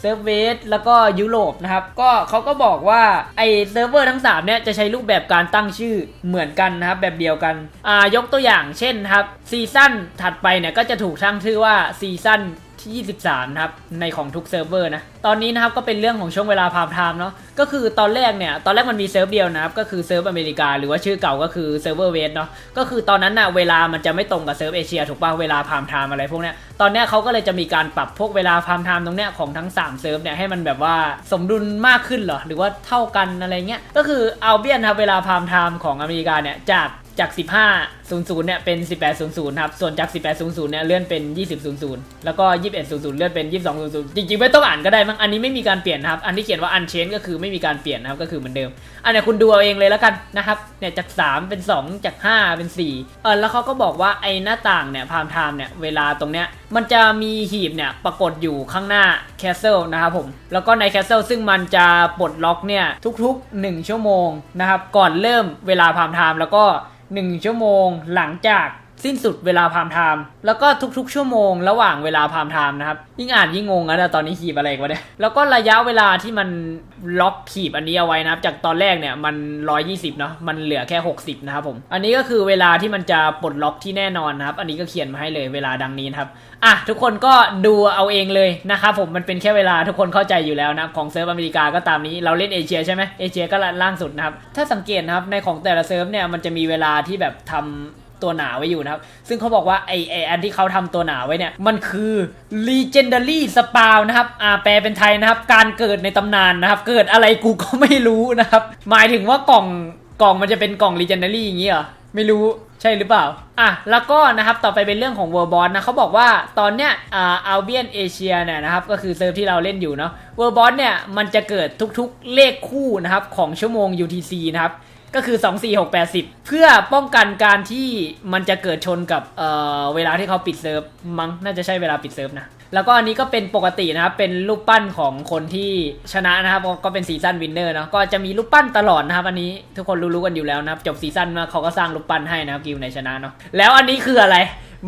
เซิร์ฟเวสแล้วก็ยุโรปนะครับ ก็เขาก็บอกว่าไอเซิร์ฟเวอร์ทั้ง3เนี่ยจะใช้รูปแบบการตั้งชื่อเหมือนกันนะครับ แบบเดียวกัน อ่ายกตัวอย่างเช่นนะครับซีซั่นถัดไปเนี่ยก็จะถูกตั้งชื่อว่าซีซั่น ที่ 23 นะครับ ในของทุกเซิร์ฟเวอร์นะ ตอนนี้นะครับก็เป็นเรื่องของช่วงเวลาพามไทม์เนาะ ก็คือตอนแรกเนี่ย ตอนแรกมันมีเซิร์ฟเดียวนะครับ ก็คือเซิร์ฟอเมริกา หรือว่าชื่อเก่าก็คือเซิร์ฟเวอร์เวสเนาะ ก็คือตอนนั้นน่ะเวลามันจะไม่ตรงกับเซิร์ฟเอเชียถูกป่ะ เวลาพามไทม์อะไรพวกเนี้ย ตอนเนี้ยเขาก็เลยจะมีการปรับพวกเวลาพามไทม์ตรงเนี้ยของทั้ง 3 เซิร์ฟเนี่ยให้มันแบบว่าสมดุลมากขึ้นเหรอ หรือว่าเท่ากันอะไรเงี้ย ก็คือเอาเบียนครับเวลาพามไทม์ของอเมริกาเนี่ยจากจาก00เนี่ยเป็น 1800ครับ ส่วนจาก 1800เนี่ยเลื่อนเป็น 2000 แล้วก็ 2100 เลื่อนเป็น 2200 จริงๆ ไม่ต้องอ่านก็ได้มั้ง อันนี้ไม่มีการเปลี่ยนนะครับ อันที่เขียนว่า unchain ก็คือไม่มีการเปลี่ยนนะครับ ก็คือเหมือนเดิม อันเนี้ยคุณดูเอาเองเลยแล้วกันนะครับ เนี่ยจาก 3 เป็น 2 จาก 5 เป็น 4 เออแล้วเขาก็บอกว่าไอ้หน้าต่างเนี่ยพามไทม์เนี่ยเวลาตรงเนี้ยมันจะมีหีบเนี่ยปรากฏอยู่ข้างหน้า castle นะครับผม แล้วก็ใน castle ซึ่งมันจะปลดล็อกเนี่ยทุกๆ 1 ชั่วโมงนะครับ ก่อนเริ่มเวลาพามไทม์แล้วก็1ชั่วโมงหลังจาก สิ้นสุดเวลาพามไทม์แล้วก็ทุกๆ ชั่วโมงระหว่างเวลาพามไทม์นะครับ ยิ่งอ่านยิ่งงงนะตอนนี้ขีบอะไรกันวะเนี่ยแล้วก็ระยะเวลาที่มันล็อกขีบอันนี้เอาไว้นะครับ จากตอนแรกเนี่ยมัน 120 เนาะมันเหลือแค่ 60 นะครับผม อันนี้ก็คือเวลาที่มันจะปลดล็อกที่แน่นอนนะครับ อันนี้ก็เขียนมาให้เลยเวลาดังนี้นะครับอะทุกคนก็ดูเอาเองเลยนะครับผมมันเป็นแค่เวลาทุกคนเข้าใจอยู่แล้วนะของเซิร์ฟอเมริกาก็ตามนี้เราเล่นเอเชียใช่ไหมเอเชียก็ล่างสุดนะครับถ้าสังเกตนะครับในของแต่ละเซิร์ฟเนี่ยมันจะมีเวลาที่แบบทำ ตัวหนาไว้อยู่นะครับ ซึ่งเขาบอกว่าไอไออันที่เขาทำตัวหนาไว้เนี่ย มันคือ legendary spawn นะครับอ่าแปลเป็นไทยนะครับ การเกิดในตำนานนะครับ เกิดอะไรกูก็ไม่รู้นะครับ หมายถึงว่ากล่องกล่องมันจะเป็นกล่อง legendary อย่างนี้เหรอไม่รู้ใช่หรือเปล่า อะ แล้วก็นะครับ ต่อไปเป็นเรื่องของ World Boss นะเขาบอกว่าตอนเนี้ยอ่าอัลเบียนเอเชียเนี่ยนะครับ ก็คือเซิร์ฟที่เราเล่นอยู่เนาะ World Boss เนี่ย มันจะเกิดทุกๆเลขคู่นะครับ ของชั่วโมง UTC นะครับ ก็คือ 24680 เพื่อป้องกันการที่มันจะเกิดชนกับเอ่อเวลาที่เขาปิดเซิร์ฟมั้งน่าจะใช่เวลาปิดเซิร์ฟนะ แล้วก็อันนี้ก็เป็นปกตินะครับ เป็นรูปปั้นของคนที่ชนะนะครับ ก็เป็นซีซั่นวินเนอร์เนาะก็จะมีรูปปั้นตลอดนะครับ อันนี้ทุกคนรู้ๆกันอยู่แล้วนะครับ จบซีซั่นมาเขาก็สร้างรูปปั้นให้นะครับกิวในชนะเนาะแล้วอันนี้คืออะไร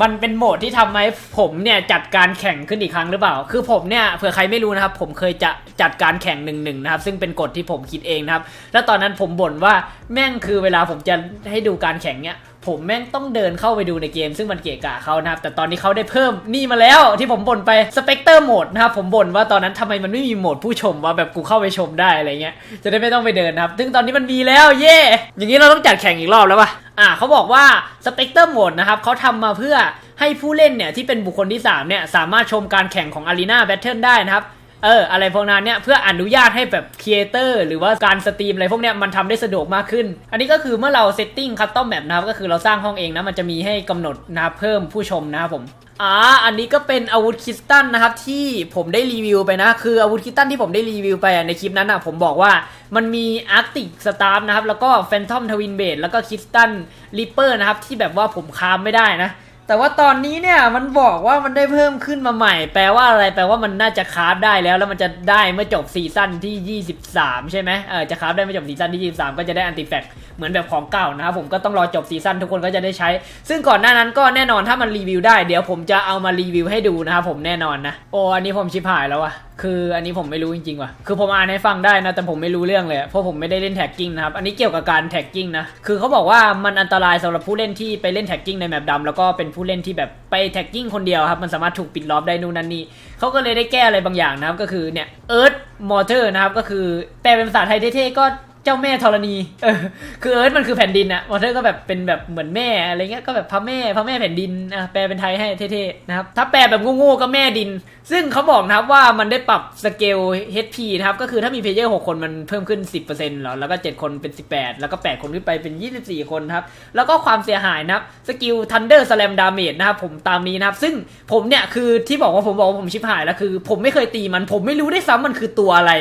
มันเป็นโหมดที่ทำให้ผมเนี่ยจัดการแข่งขึ้นอีกครั้งหรือเปล่า คือผมเนี่ยเผื่อใครไม่รู้นะครับ ผมเคยจะจัดการแข่งหนึ่งหนึ่งนะครับ ซึ่งเป็นกฎที่ผมคิดเองนะครับ แล้วตอนนั้นผมบ่นว่าแม่งคือเวลาผมจะให้ดูการแข่งเนี่ย ผมแม่งต้องเดินเข้าไปดูในเกม ซึ่งมันเกะกะเขานะครับ แต่ตอนนี้เขาได้เพิ่มนี่มาแล้วที่ผมบ่นไปสเปกเตอร์โหมดนะครับ ผมบ่นว่าตอนนั้นทำไมมันไม่มีโหมดผู้ชมว่าแบบกูเข้าไปชมได้อะไรเงี้ย จะได้ไม่ต้องไปเดินนะครับ ซึ่งตอนนี้มันมีแล้วเย่อย่างนี้เราต้องจัดแข่งอีกรอบแล้วป่ะอ่าเขาบอกว่าสเปกเตอร์โหมดนะครับเขาทำมาเพื่อให้ผู้เล่นเนี่ยที่เป็นบุคคลที่3เนี่ยสามารถชมการแข่งของ Arena Battle ได้นะครับ เอออะไรพวกนั้นเนี่ยเพื่ออนุญาตให้แบบครีเอเตอร์หรือว่าการสตรีมอะไรพวกเนี้ยมันทำได้สะดวกมากขึ้น อันนี้ก็คือเมื่อเราเซตติ้งคัสตอมแบบนะครับ ก็คือเราสร้างห้องเองนะมันจะมีให้กำหนดนะเพิ่มผู้ชมนะครับผมอ่าอันนี้ก็เป็นอาวุธคริสตัลนะครับที่ผมได้รีวิวไปนะ คืออาวุธคริสตัลที่ผมได้รีวิวไปในคลิปนั้นอะผมบอกว่ามันมีอาร์ติกสตาร์นะครับแล้วก็แฟนทอมทวินเบดแล้วก็คริสตัลริปเปอร์นะครับที่แบบว่าผมคามไม่ได้นะ แต่ว่าตอนนี้เนี่ยมันบอกว่ามันได้เพิ่มขึ้นมาใหม่ แปลว่าอะไรแปลว่ามันน่าจะคราฟได้แล้ว แล้วมันจะได้เมื่อจบซีซั่นที่ 23 ใช่ไหมเออจะคราฟได้เมื่อจบซีซั่นที่ 23 ก็จะได้อันติแฟกเหมือนแบบของเก่านะครับผมก็ต้องรอจบซีซั่นทุกคนก็จะได้ใช้ ซึ่งก่อนหน้านั้นก็แน่นอนถ้ามันรีวิวได้เดี๋ยวผมจะเอามารีวิวให้ดูนะครับผมแน่นอนนะโอ้อันนี้ผมชิบหายแล้วอะ คืออันนี้ผมไม่รู้จริงๆว่ะ คือผมอ่านให้ฟังได้นะ แต่ผมไม่รู้เรื่องเลย เพราะผมไม่ได้เล่นแท็กกิ้งนะครับ อันนี้เกี่ยวกับการแท็กกิ้งนะ คือเขาบอกว่ามันอันตรายสำหรับผู้เล่นที่ไปเล่นแท็กกิ้งในแมปดำแล้วก็เป็นผู้เล่นที่แบบไปแท็กกิ้งคนเดียวครับ มันสามารถถูกปิดล้อมได้นู่นนั่นนี่เขาก็เลยได้แก้อะไรบางอย่างนะครับ ก็คือเนี่ยเอิร์ธมอเตอร์นะครับ ก็คือแปลเป็นภาษาไทยเท่ๆก็ เจ้าแม่ธรณีเออคือเอิร์ธมันคือแผ่นดินอะมอเตอร์ก็แบบเป็นแบบเหมือนแม่อะไรเงี้ยก็แบบพระแม่พระแม่แผ่นดินอะแปลเป็นไทยให้เท่ๆนะครับถ้าแปลแบบโง่ๆก็แม่ดิน ซึ่งเขาบอกนะครับว่ามันได้ปรับสเกล HP นะครับก็คือถ้ามีเพลเยอร์6คนมันเพิ่มขึ้น 10%เหรอแล้วก็7คนเป็น 18 แล้วก็ 8 คนขึ้นไปเป็น 24 คนครับแล้วก็ความเสียหายนะครับสกิล Thunder Slam Damage นะครับผมตามนี้นะครับซึ่งผมเนี่ยคือที่บอกว่าผมบอกว่าผมชิบหายแล้วคือ ผมไม่เคยตีมันผมไม่รู้ได้วยซ้ำมันคือตัวอะไร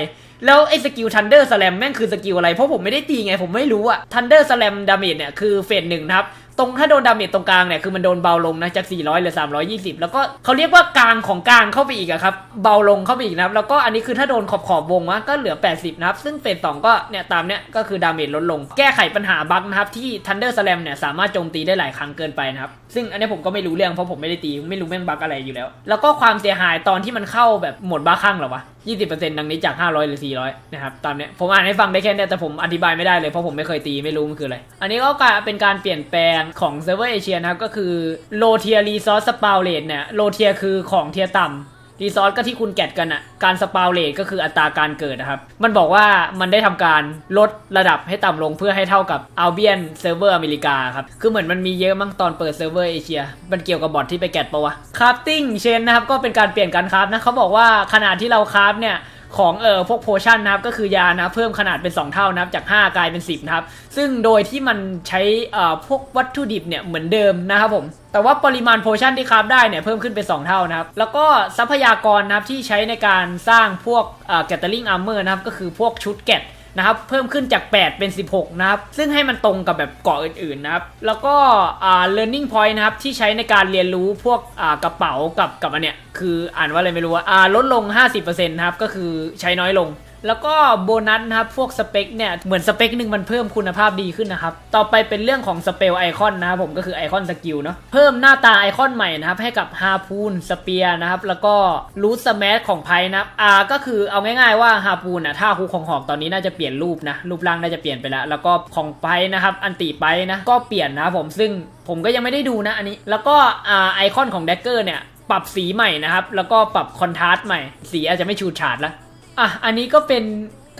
แล้วไอ้สกิลทันเดอร์สแลมแม่งคือสกิลอะไร เพราะผมไม่ได้ตีไงผมไม่รู้อะทันเดอร์สแลมดาเมจเนี่ยคือเฟสหนึ่งนะครับ ตรงถ้าโดนดาเมจตรงกลางเนี่ยคือมันโดนเบาลงนะจาก 400เหลือ 320 แล้วก็เขาเรียกว่ากลางของกลางเข้าไปอีกอะครับเบาลงเข้าไปอีกนะครับแล้วก็อันนี้คือถ้าโดนขอบขอบวงวะก็เหลือ 80 นะครับ ซึ่งเฟสสองก็เนี่ยตามเนี้ยก็คือดาเมจลดลง แก้ไขปัญหาบั๊กนะครับที่ Thunder Slam เนี่ยสามารถโจมตีได้หลายครั้งเกินไปนะครับซึ่งอันนี้ผมก็ไม่รู้เรื่องเพราะผมไม่ได้ตีไม่รู้แม่งบั๊กอะไรอยู่แล้ว แล้วก็ความเสียหายตอนที่มันเข้าแบบหมดบ้าคลั่งหรอวะ20%ดังนี้จาก 500 หรือ 400 นะครับ ตามเนี้ย ผมอ่านให้ฟังได้แค่เนี้ยแต่ผมอธิบายไม่ได้เลย เพราะผมไม่เคยตี ไม่รู้มันคืออะไร อันนี้ก็กลายเป็นการเปลี่ยนแปลงของเซิร์ฟเวอร์เอเชียนะครับก็คือ low tier resource spawn rate เนี่ย low tier คือของเทียต่ำรีซอสก็ที่คุณแกะกันอะการสปาวเลทก็คืออัตราการเกิดนะครับ มันบอกว่ามันได้ทำการลดระดับให้ต่ำลงเพื่อให้เท่ากับอัลเบียนเซิร์ฟเวอร์อเมริกาครับ คือเหมือนมันมีเยอะมั้งตอนเปิดเซิร์ฟเวอร์เอเชีย มันเกี่ยวกับบอทที่ไปแกะปะวะคราฟติ้งเชนนะครับ ก็เป็นการเปลี่ยนการคราฟนะเขาบอกว่าขนาดที่เราคราฟเนี่ย ของเออพวกโพชั่นนะครับก็คือยานะเพิ่มขนาดเป็น 2 เท่านะครับจาก 5 กลายเป็น 10นะครับซึ่งโดยที่มันใช้เอ่อพวกวัตถุดิบเนี่ยเหมือนเดิมนะครับผมแต่ว่าปริมาณโพชั่นที่คราฟได้เนี่ยเพิ่มขึ้นเป็น 2 เท่านะครับแล้วก็ทรัพยากรนะครับที่ใช้ในการสร้างพวกเอ่อแกตเตอร์ลิงอาร์เมอร์นะครับก็คือพวกชุดแกต นะครับเพิ่มขึ้นจาก 8 เป็น 16 นะครับ ซึ่งให้มันตรงกับแบบเกาะอื่นๆนะครับ แล้วก็อ่า learning point นะครับ ที่ใช้ในการเรียนรู้พวกอ่ากระเป๋ากับกับอันเนี้ยคืออ่านว่าอะไรไม่รู้ว่าอ่าลดลง 50%นะครับก็คือใช้น้อยลง แล้วก็โบนัสนะครับ พวกสเปคเนี่ย เหมือนสเปคหนึ่งมันเพิ่มคุณภาพดีขึ้นนะครับ ต่อไปเป็นเรื่องของสเปลไอคอนนะครับผมก็คือไอคอนสกิลเนาะ เพิ่มหน้าตาไอคอนใหม่นะครับ ให้กับฮาพูนสเปียนะครับ แล้วก็รูทสแมชของไพนะอ่าก็คือเอาง่ายๆว่าฮาพูนอะท่าคูของหอกตอนนี้น่าจะเปลี่ยนรูปนะ รูปร่างน่าจะเปลี่ยนไปแล้ว แล้วก็ของไพนะครับ อันติไพนะ ก็เปลี่ยนนะครับผม ซึ่งผมก็ยังไม่ได้ดูนะอันนี้ แล้วก็อ่าไอคอนของแดกเกอร์เนี่ย ปรับสีใหม่นะครับ แล้วก็ปรับคอนทราสต์ใหม่ สีอาจจะไม่ชูดฉาดละ อะอันนี้ก็เป็น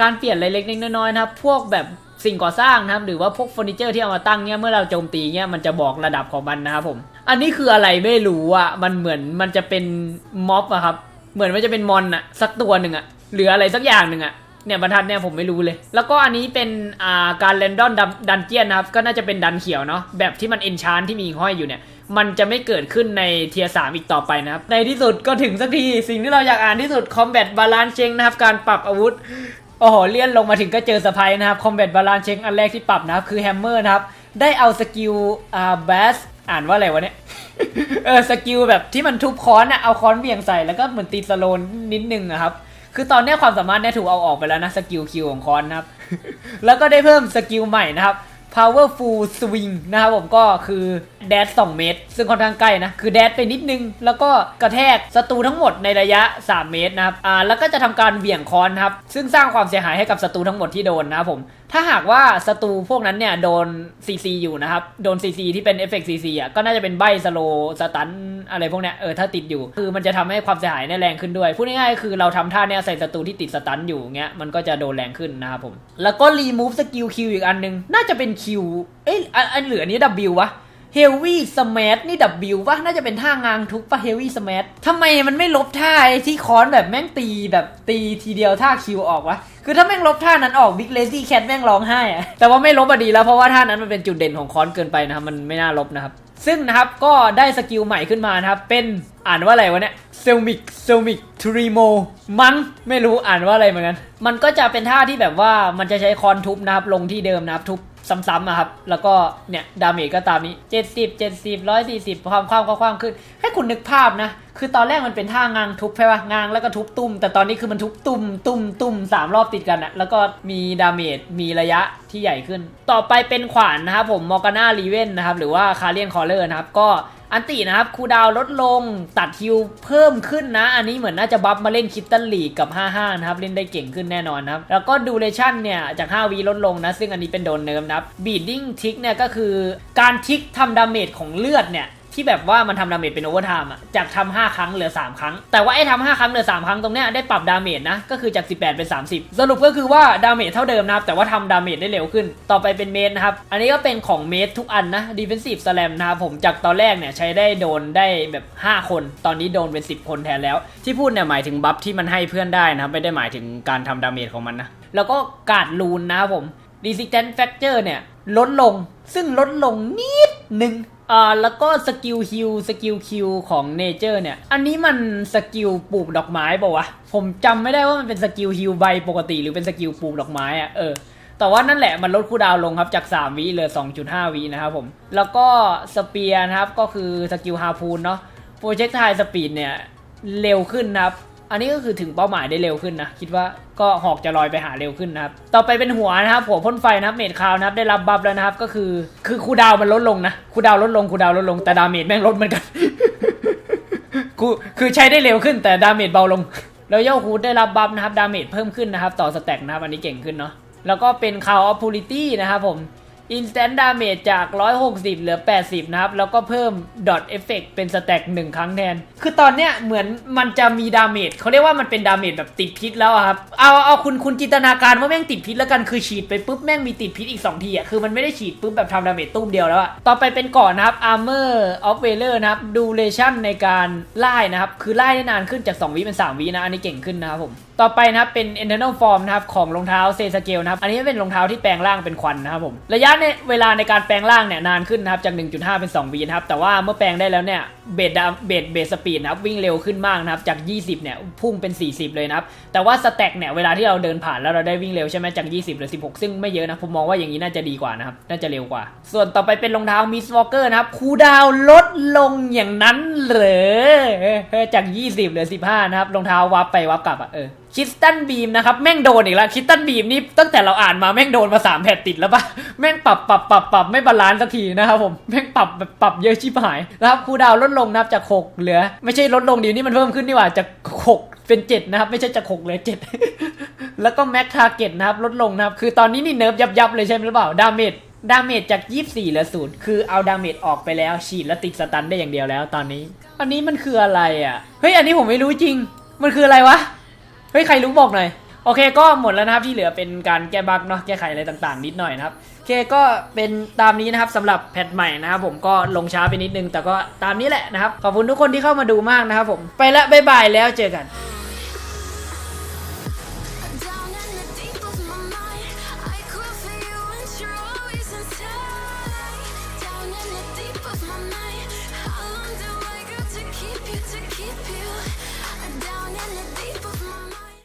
การเปลี่ยนเล็กๆน้อยๆนะครับ พวกแบบสิ่งก่อสร้างนะครับ หรือว่าพวกเฟอร์นิเจอร์ที่เอามาตั้งเนี่ยเมื่อเราโจมตีเนี่ยมันจะบอกระดับของมันนะครับผม อันนี้คืออะไรไม่รู้อะมันเหมือนมันจะเป็นม็อบอะครับ เหมือนมันจะเป็นมอนอะสักตัวหนึ่งอะหรืออะไรสักอย่างหนึ่งอะเนี่ยบรรทัดเนี่ยผมไม่รู้เลย แล้วก็อันนี้เป็นอ่าการเรนดอนดันเจียนนะครับ ก็น่าจะเป็นดันเขียวเนาะแบบที่มันเอนชานที่มีห้อยอยู่เนี่ย มันจะไม่เกิดขึ้นในเทียสามอีกต่อไปนะครับ ในที่สุดก็ถึงสักที สิ่งที่เราอยากอ่านที่สุด Combat Balance Check นะครับ การปรับอาวุธ โอ้โห เลี่ยนลงมาถึงก็เจอสะพายนะครับ Combat Balance Check อันแรกที่ปรับนะครับ คือ Hammer นะครับ ได้เอาสกิลอ่า Bass อ่านว่าอะไรวะเนี่ย เออสกิลแบบที่มันทุบค้อนอะเอาค้อนเบี่ยงใส่แล้วก็เหมือนตีสโลนนิดนึงอะครับคือตอนนี้ความสามารถเนี่ยถูกเอาออกไปแล้วนะสกิลคิวของคอนนะครับ แล้วก็ได้เพิ่มสกิลใหม่นะครับ powerful swing นะครับผมก็คือแดด2 เมตร ซึ่งค่อนข้างใกล้นะ คือแดดไปนิดนึง แล้วก็กระแทกศัตรูทั้งหมดในระยะ 3 เมตรนะครับอ่าแล้วก็จะทำการเหวี่ยงคอนครับ ซึ่งสร้างความเสียหายให้กับศัตรูทั้งหมดที่โดนนะครับผม ถ้าหากว่าศัตรูพวกนั้นเนี่ยโดนซีซีอยู่นะครับ โดนซีซีที่เป็นเอฟเฟกต์ CC อะก็น่าจะเป็นใบสโลสตันอะไรพวกเนี้ยเออถ้าติดอยู่ คือมันจะทำให้ความเสียหายเนี่ยแรงขึ้นด้วย พูดง่ายๆคือเราทำท่าเนี่ยใส่ศัตรูที่ติดสตันอยู่เงี้ยมันก็จะโดนแรงขึ้นนะครับผม แล้วก็รีมูฟสกิลคิวอีกอันนึง น่าจะเป็นคิวเอ้ยอันอันเหลือนี้ W วะ เฮลวี่สมาร์นี่ W วะน่าจะเป็นท่างางทุกปะเฮลวี่สมาร์ทำไมมันไม่ลบท่าไอ้ที่คอนแบบแม่งตีแบบตีทีเดียวท่าคิวออกวะคือถ้าแม่งลบท่านั้นออกบิ๊กเลซี่แคทแม่งร้องไห้อะแต่ว่าไม่ลบอะดีแล้วเพราะว่าท่านั้นมันเป็นจุดเด่นของคอนเกินไปนะครับมันไม่น่าลบนะครับซึ่งนะครับก็ได้สกิลใหม่ขึ้นมานะครับ เป็นอ่านว่าอะไรวะเนี่ยเซลมิกเซลมิกทรีโมมั้งไม่รู้อ่านว่าอะไรเหมือนกัน มันก็จะเป็นท่าที่แบบว่ามันจะใช้คอนทุบนะครับลงที่เดิมนะครับทุบ ซ้ำๆอะครับ แล้วก็เนี่ยดาเมจก็ตามนี้ 70 70 140 ความความก็ความขึ้น ให้คุณนึกภาพนะ คือตอนแรกมันเป็นท่างางทุบใช่ปะงางแล้วก็ทุบตุ้ม แต่ตอนนี้คือมันทุบตุ้มตุ้มตุ้มสามรอบติดกันอะแล้วก็มีดาเมจมีระยะที่ใหญ่ขึ้น ต่อไปเป็นขวานนะครับผมมอร์กาน่ารีเวนนะครับหรือว่าคาเลียนคอเลอร์นะครับก็ อันตินะครับคูดาวลดลงตัดฮิวเพิ่มขึ้นนะ อันนี้เหมือนน่าจะบัฟมาเล่นคิตตันลีกกับ 55 นะครับ เล่นได้เก่งขึ้นแน่นอนนะครับ แล้วก็ดูเลชั่นเนี่ย จาก 5 วีลดลงนะ ซึ่งอันนี้เป็นโดนเนิร์มนะครับบีดดิ้งทิกเนี่ยก็คือการทิกทำดาเมจของเลือดเนี่ย ที่แบบว่ามันทำดาเมจเป็นโอเวอร์ไทม์อะจากทำ5ครั้งเหลือ 3 ครั้ง แต่ว่าไอ้ทำ5ครั้งเหลือ 3 ครั้งตรงเนี้ยได้ปรับดาเมจนะ ก็คือจาก 18 เป็น 30 สรุปก็คือว่าดาเมจเท่าเดิมนะครับ แต่ว่าทำดาเมจได้เร็วขึ้น ต่อไปเป็นเมตรนะครับ อันนี้ก็เป็นของเมตรทุกอันนะ Defensive Slam นะครับผมจากตอนแรกเนี่ยใช้ได้โดนได้แบบ 5 คน ตอนนี้โดนเป็น 10 คนแทนแล้ว ที่พูดเนี่ยหมายถึงบัฟที่มันให้เพื่อนได้นะครับไม่ได้หมายถึงการทำดาเมจของมันนะแล้วก็การ์ดลูนนะครับผม Resistance Factor เนี่ยลดลงซึ่งลดลงนิดหนึ่ง อ่าแล้วก็สกิลฮิลสกิลคิวของเนเจอร์เนี่ย อันนี้มันสกิลปลูกดอกไม้ป่าวะ ผมจำไม่ได้ว่ามันเป็นสกิลฮิลใบปกติหรือเป็นสกิลปลูกดอกไม้อะเออแต่ว่านั่นแหละมันลดคูดาวลงครับจาก 3 วิเหลือ 2.5 วินะครับผม แล้วก็สเปียร์นะครับก็คือสกิลฮาพูนเนาะโปรเจกต์ไทสปีดเนี่ย เร็วขึ้นนะครับ อันนี้ก็คือถึงเป้าหมายได้เร็วขึ้นนะ คิดว่า ก็หอกจะลอยไปหาเร็วขึ้นนะครับ ต่อไปเป็นหัวนะครับ หัวพ่นไฟนะครับ เมดคาวนะครับ ได้รับบัฟแล้วนะครับ ก็คือ คือคูดาวมันลดลงนะ คูดาวลดลง คูดาวลดลง แต่ดาเมจแม่งลดเหมือนกัน กูคือใช้ได้เร็วขึ้นแต่ดาเมจเบาลง แล้วย่อคูดได้รับบัฟนะครับ ดาเมจเพิ่มขึ้นนะครับ ต่อสแต็กนะครับ อันนี้เก่งขึ้นเนาะ แล้วก็เป็นคาวออฟพูลิตี้นะครับผม Instant Damage จาก 160 เหลือ 80 นะครับ แล้วก็เพิ่ม Dot Effect เป็นสแต็กหนึ่งครั้งแทน คือตอนเนี้ยเหมือนมันจะมีดาเมจเขาเรียกว่ามันเป็นดาเมจแบบติดพิษแล้วครับ เอาเอาคุณคุณจินตนาการว่าแม่งติดพิษแล้วกันคือฉีดไปปุ๊บแม่งมีติดพิษอีก 2 ทีอะคือมันไม่ได้ฉีดปุ๊บแบบทำดาเมจตุ้มเดียวแล้วอะต่อไปเป็นก่อนนะครับ Armor of Valor นะครับ Duration ในการไล่นะครับคือไล่ได้นานขึ้นจาก 2วิเป็น 3วินะอันนี้เก่งขึ้นนะครับผมต่อไปนะครับเป็น internal form นะครับของรองเท้าเซสเกลนะครับอันนี้เป็นรองเท้าที่แปลงร่างเป็นควันนะครับผมระยะในเวลาในการแปลงร่างเนี่ยนานขึ้นนะครับจาก 1.5 เป็น2วินะครับแต่ว่าเมื่อแปลงได้แล้วเนี่ยเบสเบสเบสสปีดนะครับวิ่งเร็วขึ้นมากนะครับจาก 20เนี่ยพุ่งเป็น 40 เลยนะครับแต่ว่าสแต็กเนี่ยเวลาที่เราเดินผ่านแล้วเราได้วิ่งเร็วใช่ไหมจาก 20หรือ 16 ซึ่งไม่เยอะนะผมมองว่าอย่างนี้น่าจะดีกว่านะครับน่าจะเร็วกว่า ส่วนต่อไปเป็นรองเท้ามิสวอลเกอร์นะครับคูดาวลดลงอย่างนั้นเหรอจาก 20เหลือ 15 นะครับรองเท้าวับไปวับกลับอะเออ คิสตันบีมนะครับแม่งโดนอีกแล้วคิสตันบีมนี่ตั้งแต่เราอ่านมาแม่งโดนมาสามแผ่นติดแล้วปะแม่งปรับปรับปรับปรับไม่บาลานซ์สักทีนะครับผมแม่งปรับแบบปรับเยอะชิบหายนะครับคูดาวลดลงนะครับจาก6เหลือ ไม่ใช่ลดลงดีนี่มันเพิ่มขึ้นนี่หว่าจาก6เป็น7นะครับไม่ใช่จาก6เหลือ7แล้วก็แม็กทาร์เก็ตนะครับลดลงนะครับคือตอนนี้นี่เนิร์ฟยับยับเลยใช่ไหมหรือเปล่าดาเมจดาเมจจาก 24เหลือศูนย์คือเอาดาเมจออกไปแล้วฉีดแล้วติดสตันได้อย่างเดียวแล้วตอนนี้ อันนี้มันคืออะไรอะเฮ้ยอันนี้ผมไม่รู้จริง มันคืออะไรวะ ฮ้ยใครรู้บอกหน่อยโอเคก็หมดแล้วนะครับที่เหลือเป็นการแก้บั๊กเนาะแก้ไขอะไรต่างๆ นิดหน่อยนะครับโอเคก็เป็นตามนี้นะครับสำหรับแพทใหม่นะครับผมก็ลงช้าไปนิดนึง แต่ก็ตามนี้แหละนะครับขอบคุณทุกคนที่เข้ามาดูมากนะครับผมไปละบ๊ายบายแล้วเจอกัน